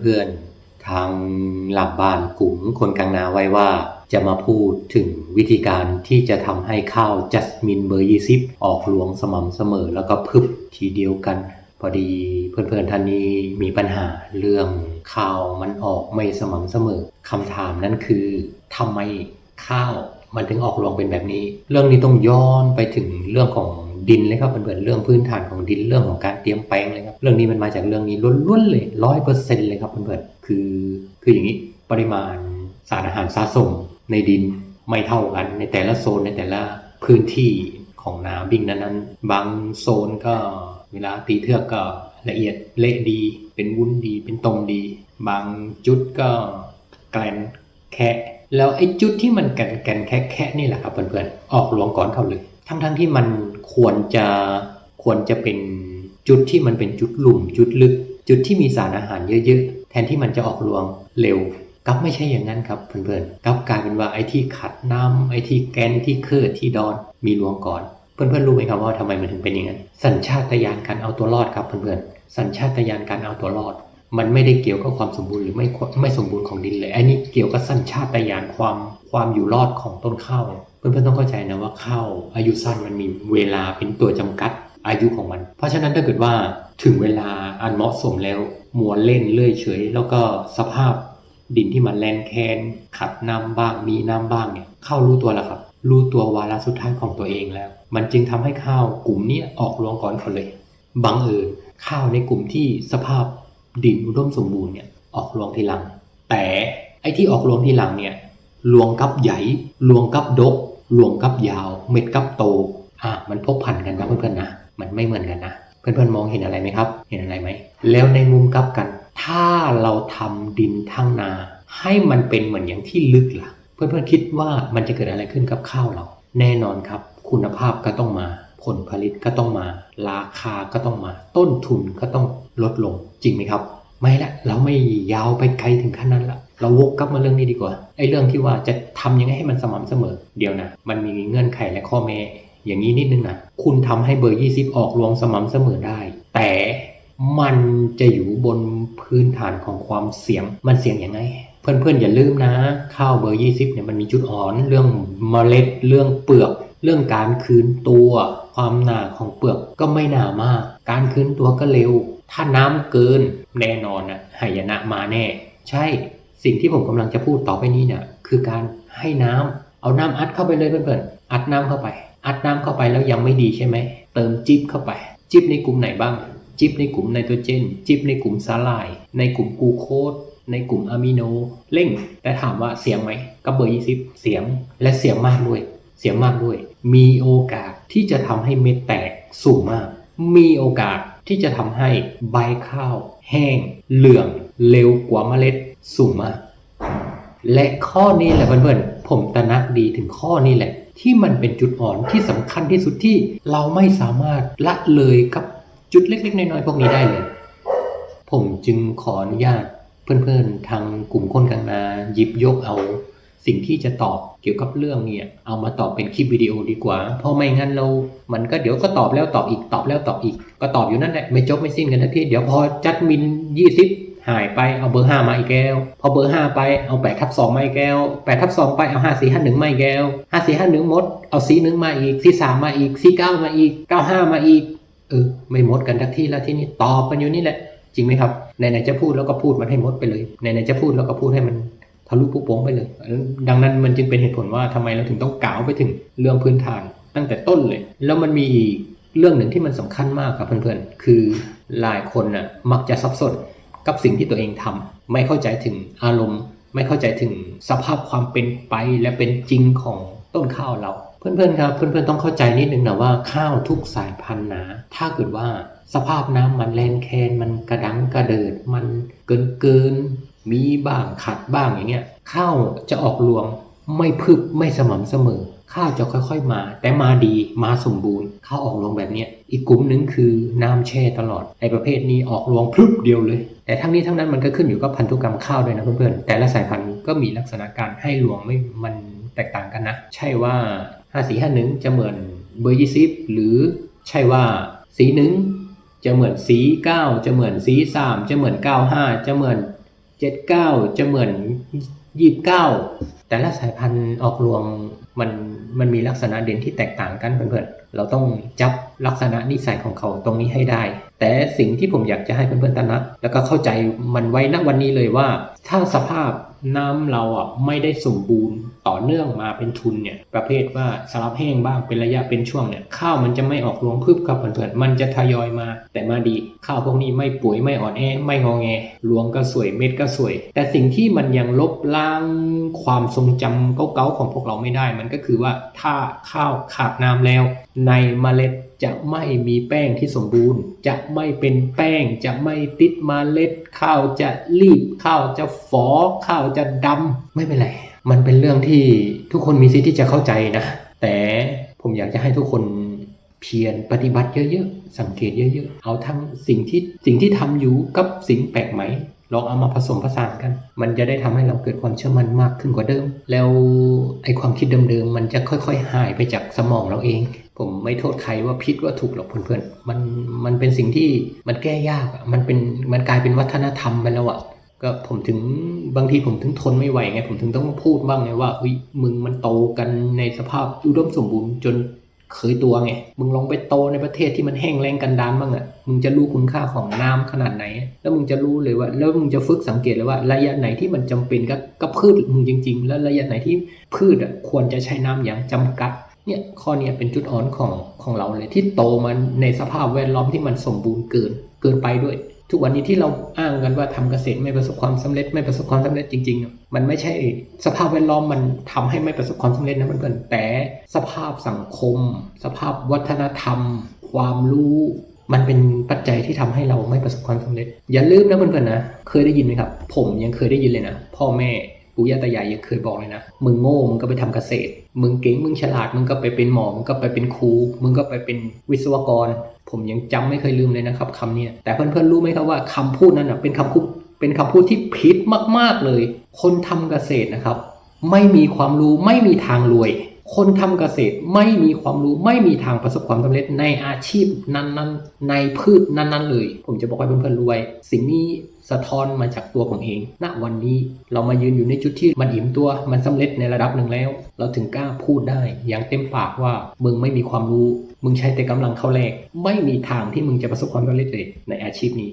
เพื่อนๆ ทางหลังบ้านกลุ่มคนกลางนาไว้ว่า จะมาพูดถึงวิธีการที่จะทำให้ข้าวจัสมินเบอร์ยี่สิบออกรวงสม่ำเสมอแล้วก็พึบทีเดียวกัน พอดีเพื่อนๆท่านนี้มีปัญหาเรื่องข้าวมันออกไม่สม่ำเสมอคำถามนั้นคือทำไมข้าวมันถึงออกรวงเป็นแบบนี้ เรื่องนี้ต้องย้อนไปถึงเรื่องของ ดินเลยครับเพื่อนๆเรื่องพื้นฐานของดินเรื่องของการเตรียมแปลงเลยครับเรื่องนี้มันมาจากเรื่องนี้ล้วนๆเลยร้อยเปอร์เซ็นต์เลยครับเพื่อนๆคือคืออย่างนี้ปริมาณสารอาหารสะสมในดินไม่เท่ากันในแต่ละโซนในแต่ละพื้นที่ของนาบิ่งนั้นๆ บางโซนก็เวลาตีเทือกก็ละเอียดเละดี เป็นวุ้นดี เป็นตรงดี บางจุดก็แกลนแคะแล้วไอ้จุดที่มันแกนแกนแคะแคะนี่แหละครับเพื่อนๆออกหลวงก่อนเขาเลย ทั้งๆที่มันควรจะควรจะเป็นจุดที่มันเป็นจุดหลุมจุดลึก จุดที่มีสารอาหารเยอะๆ แทนที่มันจะออกรวงเร็วกับไม่ใช่อย่างนั้นครับเพื่อนๆกับกลายเป็นว่าไอ้ที่ขัดน้ำไอ้ที่แกนที่เคิร์ที่ดอนมีรวงก่อนเพื่อนๆรู้ไหมครับว่าทำไมมันถึงเป็นอย่างนั้นสัญชาตญาณการเอาตัวรอดครับเพื่อนๆสัญชาตญาณการเอาตัวรอด มันไม่ได้เกี่ยวกับความสมบูรณ์หรือไม่ไม่สมบูรณ์ของดินเลย อันนี้เกี่ยวกับสัญชาตญาณความความอยู่รอดของต้นข้าว เพื่อนๆต้องเข้าใจนะว่าข้าวอายุสั้นมันมีเวลาเป็นตัวจำกัดอายุของมัน เพราะฉะนั้นถ้าเกิดว่าถึงเวลาอันเหมาะสมแล้วมัวเล่นเลื่อยเฉย แล้วก็สภาพดินที่มันแลนแคนขัดน้ำบ้างมีน้ำบ้างเนี่ยข้าวรู้ตัวแล้วครับ รู้ตัววาระสุดท้ายของตัวเองแล้ว มันจึงทำให้ข้าวกลุ่มนี้ออกรวงก่อนเขาเลยบังเอิญข้าวในกลุ่มที่สภาพ ดินอุดมสมบูรณ์เนี่ยออกรวงทีหลัง แต่ไอ้ที่ออกรวงทีหลังเนี่ยรวงกับใหญ่รวงกับดกรวงกับยาว เม็ดกับโตอะมันพกพันกันนะเพื่อนๆนะมันไม่เหมือนกันนะเพื่อนๆมองเห็นอะไรไหมครับ เห็นอะไรไหมแล้วในมุมกลับกัน ถ้าเราทำดินทั้งนา ให้มันเป็นเหมือนอย่างที่ลึกล่ะ เพื่อนๆคิดว่ามันจะเกิดอะไรขึ้นกับข้าวเรา แน่นอนครับ คุณภาพก็ต้องมา ผลผลิตก็ต้องมา ราคาก็ต้องมา ต้นทุนก็ต้องลดลงจริงไหมครับ ไม่ละเราไม่ยาวไปไกลถึงขั้นนั้นละเราวกกลับมาเรื่องนี้ดีกว่าไอ้เรื่องที่ว่าจะทำยังไงให้มันสม่ำเสมอ เดียวนะมันมีเงื่อนไขและข้อแม้อย่างนี้นิดนึงนะคุณทำให้เบอร์ 20 ออกรวงสม่ำเสมอได้ แต่มันจะอยู่บนพื้นฐานของความเสี่ยงมันเสี่ยงยังไงเพื่อนๆอย่าลืมนะ ข้าวเบอร์ 20เนี่ยมันมีจุดอ่อนเรื่องเมล็ด เรื่องเปลือก เรื่องการคืนตัว ความหนาของเปลือกก็ไม่หนามาก การคืนตัวก็เร็ว ถ้าน้ำเกินแน่นอนนะหายนะมาแน่ ใช่สิ่งที่ผมกำลังจะพูดต่อไปนี้เนี่ยคือการให้น้ำเอาน้ำอัดเข้าไปเลยเพื่อนๆอัดน้ำเข้าไป อัดน้ำเข้าไปแล้วยังไม่ดีใช่ไหมเติมจิ๊บเข้าไป จิ๊บในกลุ่มไหนบ้าง จิ๊บในกลุ่มไนโตรเจน จิ๊บในกลุ่มสาลาย ในกลุ่มกูโคสในกลุ่มอะมิโนเร่งแต่ถามว่าเสียงไหมกับเบอร์ยี่สิบเสียงและเสียงมากด้วย เสียงมากด้วย มีโอกาสที่จะทำให้เม็ดแตกสูงมาก มีโอกาสที่จะทำให้ใบข้าวแห้งเหลืองเร็วกว่าเมล็ดสูงมาก และข้อนี้แหละเพื่อนๆผมตระหนักดีถึงข้อนี้แหละ ที่มันเป็นจุดอ่อนที่สำคัญที่สุดที่เราไม่สามารถละเลยกับจุดเล็กๆ น้อยๆพวกนี้ได้เลย ผมจึงขออนุญาตเพื่อนๆทางกลุ่มคนกลางนาหยิบยกเอา สิ่งที่จะตอบเกี่ยวกับเรื่องเนี่ยเอามาตอบเป็นคลิปวิดีโอดีกว่า เพราะไม่งั้นเรา มันก็เดี๋ยวก็ตอบแล้วตอบอีกตอบแล้วตอบอีก ก็ตอบอยู่นั่นแหละไม่จบไม่สิ้นกันทันทีเดี๋ยวพอจัดมินยี่สิบหายไปเอาเบอร์ห้ามาอีกแก้ว พอเบอร์ห้าไปเอาแปดทับสองมาอีกแก้วแปดทับสองไปเอาห้าสี่ห้าหนึ่งมาอีกแก้วห้าสี่ห้าหนึ่งมดเอาสีหนึ่งมาอีกสีสามมาอีกสีเก้ามาอีกเก้าห้ามาอีกเออไม่หมดกันทักที่แล้วที่นี่ตอบกันอยู่นี่แหละ จริงไหมครับไหนๆจะพูดแล้วก็พูดมันให้หมดไปเลยไหนๆจะพูดแล้วก็พูดให้มัน ทะลุปุโป้งไปเลย ดังนั้นมันจึงเป็นเหตุผลว่าทำไมเราถึงต้องกล่าวไปถึงเรื่องพื้นฐานตั้งแต่ต้นเลย แล้วมันมีอีกเรื่องหนึ่งที่มันสำคัญมากครับเพื่อนๆ คือหลายคนน่ะมักจะสับสนกับสิ่งที่ตัวเองทำไม่เข้าใจถึงอารมณ์ ไม่เข้าใจถึงสภาพความเป็นไปและเป็นจริงของต้นข้าวเรา เพื่อนๆครับเพื่อนๆต้องเข้าใจนิดนึงนะว่าข้าวทุกสายพันธุ์นะถ้าเกิดว่าสภาพน้ำมันแลนแคนมันกระดังกระเดิดมันเกินเกิน มีบ้างขัดบ้างอย่างเงี้ยข้าวจะออกรวงไม่พึบไม่สม่ำเสมอ ข้าวจะค่อยๆมา แต่มาดีมาสมบูรณ์ ข้าวออกรวงแบบเนี้ยอีกกลุ่มหนึ่งคือน้ำแช่ตลอดไอ้ประเภทนี้ออกรวงพรึบเดียวเลย แต่ทั้งนี้ทั้งนั้นมันก็ขึ้นอยู่กับพันธุกรรมข้าวด้วยนะเพื่อนๆแต่ละสายพันธุ์ก็มีลักษณะการให้รวงไม่มันแตกต่างกันนะ ใช่ว่า5 4 5 1จะเหมือนเบอร์ยี่สิบหรือใช่ว่าสีหนึ่งจะเหมือนสี9จะเหมือนสี3จะเหมือน95จะเหมือน 79 จะเหมือน 29 แต่ละสายพันธุ์ออกรวงมันมันมีลักษณะเด่นที่แตกต่างกันเพื่อนๆ เราต้องจับลักษณะนิสัยของเขาตรงนี้ให้ได้ แต่สิ่งที่ผมอยากจะให้เพื่อนๆตระหนักแล้วก็เข้าใจมันไว้ณวันนี้เลยว่า ถ้าสภาพน้ำเราอะไม่ได้สมบูรณ์ ต่อเนื่องมาเป็นทุนเนี่ยประเภทว่าสลับแห้งบ้างเป็นระยะเป็นช่วงเนี่ยข้าวมันจะไม่ออกรวงพึบครับเพื่อนๆมันจะทยอยมา แต่มาดีข้าวพวกนี้ไม่ป่วยไม่อ่อนแอไม่งอแงรวงก็สวยเม็ดก็สวย แต่สิ่งที่มันยังลบล้างความทรงจำเก่าๆของพวกเราไม่ได้มันก็คือว่าถ้าข้าวขาดน้ำแล้ว ในเมล็ดจะไม่มีแป้งที่สมบูรณ์ จะไม่เป็นแป้ง จะไม่ติดเมล็ดข้าวจะรีบข้าวจะฝอข้าวจะดำไม่เป็นไร มันเป็นเรื่องที่ทุกคนมีสิทธิ์ที่จะเข้าใจนะ แต่ผมอยากจะให้ทุกคนเพียรปฏิบัติเยอะๆ สังเกตเยอะๆ เอาทั้งสิ่งที่สิ่งที่ทำอยู่กับสิ่งแปลกใหม่ลองเอามาผสมผสานกัน มันจะได้ทำให้เราเกิดความเชื่อมั่นมากขึ้นกว่าเดิม แล้วไอ้ความคิดเดิมๆ มันจะค่อยๆ หายไปจากสมองเราเอง ผมไม่โทษใครว่าผิดว่าถูกหรอกเพื่อนๆ มันมันเป็นสิ่งที่มันแก้ยาก มันเป็นมันกลายเป็นวัฒนธรรมไปแล้วอะ ก็ผมถึงบางทีผมถึงทนไม่ไหวไงผมถึงต้องพูดบ้างไงว่าเฮ้ยมึงมันโตกันในสภาพอุดมสมบูรณ์จนเคยตัวไง มึงลองไปโตในประเทศที่มันแห้งแล้งกันดานบ้างอะ่ะ มึงจะรู้คุณค่าของน้ำขนาดไหน แล้วมึงจะรู้เลยว่า แล้วมึงจะฝึกสังเกตเลยว่า ระยะไหนที่มันจำเป็นกับกับพืชมึงจริง ๆ แล้วระยะไหนที่พืชอะควรจะใช้น้ำอย่างจำกัด เนี่ยข้อเนี้ยเป็นจุดอ่อนของของเราเลยที่โตมันในสภาพแวดล้อมที่มันสมบูรณ์เกินเกินไปด้วย ทุกวันนี้ที่เราอ้างกันว่าทำเกษตรไม่ประสบความสำเร็จไม่ประสบความสำเร็จจริงๆ มันไม่ใช่สภาพแวดล้อมมันทำให้ไม่ประสบความสำเร็จนะเพื่อนๆแต่สภาพสังคม สภาพวัฒนธรรม ความรู้ มันเป็นปัจจัยที่ทำให้เราไม่ประสบความสำเร็จ อย่าลืมนะเพื่อนๆนะ เคยได้ยินไหมครับ ผมยังเคยได้ยินเลยนะ พ่อแม่ ปู่ย่าตายายยังเคยบอกเลยนะ มึงโง่มึงก็ไปทำเกษตร มึงเก่งมึงฉลาดมึงก็ไปเป็นหมอมึงก็ไปเป็นครู มึงก็ไปเป็นวิศวกร ผมยังจำไม่เคยลืมเลยนะครับคำเนี้ยแต่เพื่อนๆรู้ไหมครับว่าคำพูดนั้นนะเป็นคำพูดเป็นคำพูดที่ผิดมากๆเลย คนทำเกษตรนะครับ ไม่มีความรู้ไม่มีทางรวย คนทำเกษตรไม่มีความรู้ไม่มีทางประสบความสำเร็จในอาชีพนั้นๆ ในพืชนั้นๆ เลย ผมจะบอกให้เพื่อนๆรว้สิ่งนี้สะท้อนมาจากตัวผมเอง ณ วันนี้เรามายืนอยู่ในจุดที่มันอิ่มตัว มันสำเร็จในระดับหนึ่งแล้ว เราถึงกล้าพูดได้อย่างเต็มปากว่ามึงไม่มีความรู้ มึงใช้แต่กำลังเข้าแรก ไม่มีทางที่มึงจะประสบความสำเร็จเลยในอาชีพนี้